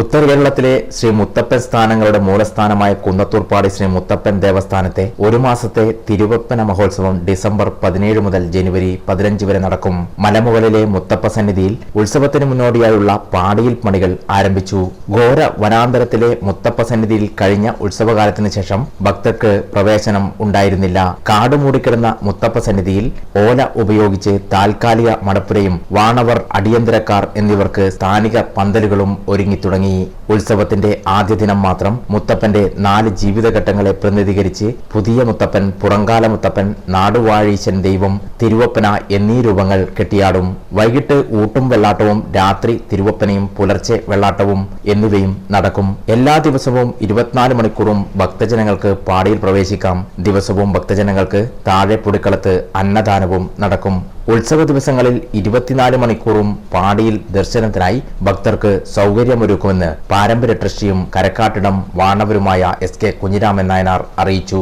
ഉത്തര കേരളത്തിലെ ശ്രീ മുത്തപ്പൻ സ്ഥാനങ്ങളുടെ മൂലസ്ഥാനമായ കുന്നത്തൂർപ്പാടി ശ്രീ മുത്തപ്പൻ ദേവസ്ഥാനത്തെ ഒരു മാസത്തെ തിരുവപ്പന മഹോത്സവം ഡിസംബർ പതിനേഴ് മുതൽ ജനുവരി പതിനഞ്ച് വരെ നടക്കും. മലമുകളിലെ മുത്തപ്പ സന്നിധിയിൽ ഉത്സവത്തിന് മുന്നോടിയായുള്ള പാടിയിൽ പണികൾ ആരംഭിച്ചു. ഘോര വനാന്തരത്തിലെ മുത്തപ്പ സന്നിധിയിൽ കഴിഞ്ഞ ഉത്സവകാലത്തിന് ശേഷം ഭക്തർക്ക് പ്രവേശനം ഉണ്ടായിരുന്നില്ല. കാടുമൂടിക്കിടന്ന മുത്തപ്പ സന്നിധിയിൽ ഓല ഉപയോഗിച്ച് താൽക്കാലിക മടപ്പുരയും വാണവർ അടിയന്തരക്കാർ എന്നിവർക്ക് സ്ഥാനിക പന്തലുകളും ഒരുങ്ങി തുടങ്ങി. ഉത്സവത്തിന്റെ ആദ്യ ദിനം മാത്രം മുത്തപ്പന്റെ നാല് ജീവിതഘട്ടങ്ങളെ പ്രതിനിധീകരിച്ച് പുതിയ മുത്തപ്പൻ പുറങ്കാല മുത്തപ്പൻ നാടുവാഴീശൻ ദൈവം തിരുവപ്പന എന്നീ രൂപങ്ങൾ കെട്ടിയാടും. വൈകിട്ട് ഊട്ടും വെള്ളാട്ടവും രാത്രി തിരുവപ്പനയും പുലർച്ചെ വെള്ളാട്ടവും എന്നിവയും നടക്കും. എല്ലാ ദിവസവും ഇരുപത്തിനാല് മണിക്കൂറും ഭക്തജനങ്ങൾക്ക് പാടിയിൽ പ്രവേശിക്കാം. ദിവസവും ഭക്തജനങ്ങൾക്ക് താഴെ പുടിക്കളത്ത് അന്നദാനവും നടക്കും. ഉത്സവ ദിവസങ്ങളിൽ ഇരുപത്തിനാല് മണിക്കൂറും പാടിയിൽ ദർശനത്തിനായി ഭക്തർക്ക് സൗകര്യമൊരുക്കുമെന്ന് പാരമ്പര്യ ട്രസ്റ്റിയും കരക്കാട്ടിടം വാണവരുമായ എസ് കെ കുഞ്ഞിരാമൻ നായനാർ അറിയിച്ചു.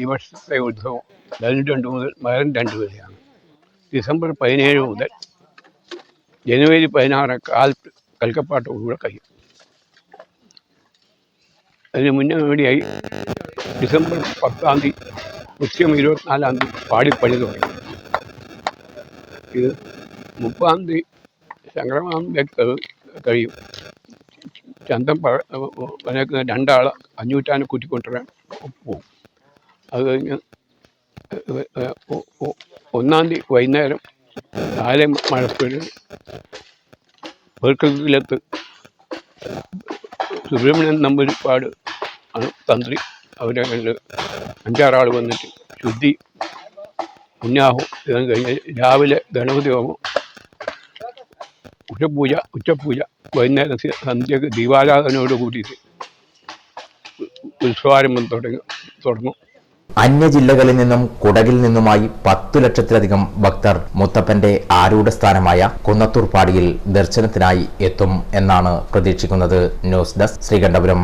ഈ വർഷത്തെ ഉത്സവം രണ്ട് മുതൽ മകരം രണ്ട് വരെയാണ്. ഡിസംബർ പതിനേഴ് മുതൽ ജനുവരി പതിനാറ് കാലത്ത് കൽക്കപ്പാട്ടോടുകൂടെ കഴിയും. അതിന് മുന്നോടിയായി ഡിസംബർ പത്താം തീയതി കൃത്യം ഇരുപത്തിനാലാം തീയതി പാടിപ്പണി തുടങ്ങി. ഇത് മുപ്പതാം തീയതി ശങ്കരമാം കഴിയും. ചന്തം പനക്കുന്ന രണ്ടാൾ അഞ്ഞൂറ്റാനെ കൂട്ടിക്കൊണ്ടുവരാൻ പോകും അത് കഴിഞ്ഞ് ഒന്നാം തീയതി വൈകുന്നേരം നാല് മഴപ്പേര് പേർക്കത്തിലെത്ത് സുബ്രഹ്മണ്യൻ നമ്പൂരിപ്പാട് ആണ് തന്ത്രി അവരെ കണ്ട് അഞ്ചാറാൾ വന്നിട്ട് ശുദ്ധി പുണ്യാഹം ഇതും കഴിഞ്ഞ് രാവിലെ ഗണപതി ഹോമം. ഉച്ചപൂജ ഉച്ചപൂജ. വൈകുന്നേരം സന്ധ്യ സന്ധ്യക്ക് ദീപാരാധനയോട് കൂടിയിട്ട് ഉത്സവാരംഭം തുടങ്ങി തുടങ്ങും. അന്യ ജില്ലകളിൽ നിന്നും കുടകിൽ നിന്നുമായി പത്തു ലക്ഷത്തിലധികം ഭക്തർ മുത്തപ്പന്റെ ആരൂഢ സ്ഥാനമായ കുന്നത്തൂർ പാടിയിൽ ദർശനത്തിനായി എത്തും എന്നാണ് പ്രതീക്ഷിക്കുന്നത് ന്യൂസ് ഡെസ്ക് ശ്രീകണ്ഠപുരം.